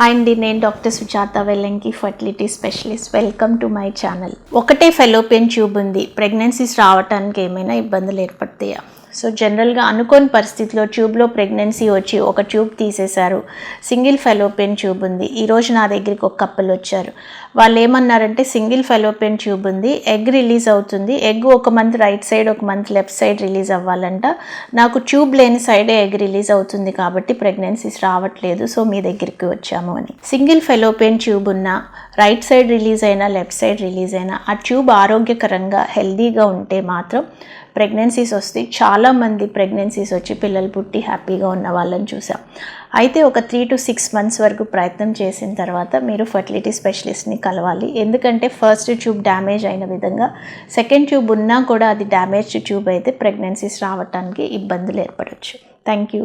Hi అండి నేను doctor Sujatha Vellanki fertility specialist welcome to my channel ఒకటే fallopian tube ఉంది. ప్రెగ్నెన్సీస్ రావడానికి ఏమైనా ఇబ్బందులు ఏర్పడతాయా? సో జనరల్గా అనుకోని పరిస్థితిలో ట్యూబ్లో ప్రెగ్నెన్సీ వచ్చి ఒక ట్యూబ్ తీసేశారు. సింగిల్ ఫెలోపియన్ ట్యూబ్ ఉంది. ఈరోజు నా దగ్గరికి ఒక కప్పులు వచ్చారు. వాళ్ళు ఏమన్నారంటే సింగిల్ ఫెలోపియన్ ట్యూబ్ ఉంది. ఎగ్ రిలీజ్ అవుతుంది. ఎగ్ ఒక మంత్ రైట్ సైడ్ ఒక మంత్ లెఫ్ట్ సైడ్ రిలీజ్ అవ్వాలంట. నాకు ట్యూబ్ లేని సైడే ఎగ్ రిలీజ్ అవుతుంది కాబట్టి ప్రెగ్నెన్సీస్ రావట్లేదు. సో మీ దగ్గరికి వచ్చాము అని. సింగిల్ ఫెలోపియన్ ట్యూబ్ ఉన్న రైట్ సైడ్ రిలీజ్ అయినా లెఫ్ట్ సైడ్ రిలీజ్ అయినా ఆ ట్యూబ్ ఆరోగ్యకరంగా హెల్దీగా ఉంటే మాత్రం ప్రెగ్నెన్సీస్ వస్తే చాలా చాలామంది ప్రెగ్నెన్సీస్ వచ్చి పిల్లలు పుట్టి హ్యాపీగా ఉన్న వాళ్ళని చూసాం. అయితే ఒక త్రీ టు సిక్స్ మంత్స్ వరకు ప్రయత్నం చేసిన తర్వాత మీరు ఫర్టిలిటీ స్పెషలిస్ట్ని కలవాలి. ఎందుకంటే ఫస్ట్ ట్యూబ్ డ్యామేజ్ అయిన విధంగా సెకండ్ ట్యూబ్ ఉన్నా కూడా అది డ్యామేజ్డ్ ట్యూబ్ అయితే ప్రెగ్నెన్సీస్ రావడానికి ఇబ్బందులు ఏర్పడవచ్చు థ్యాంక్ యూ.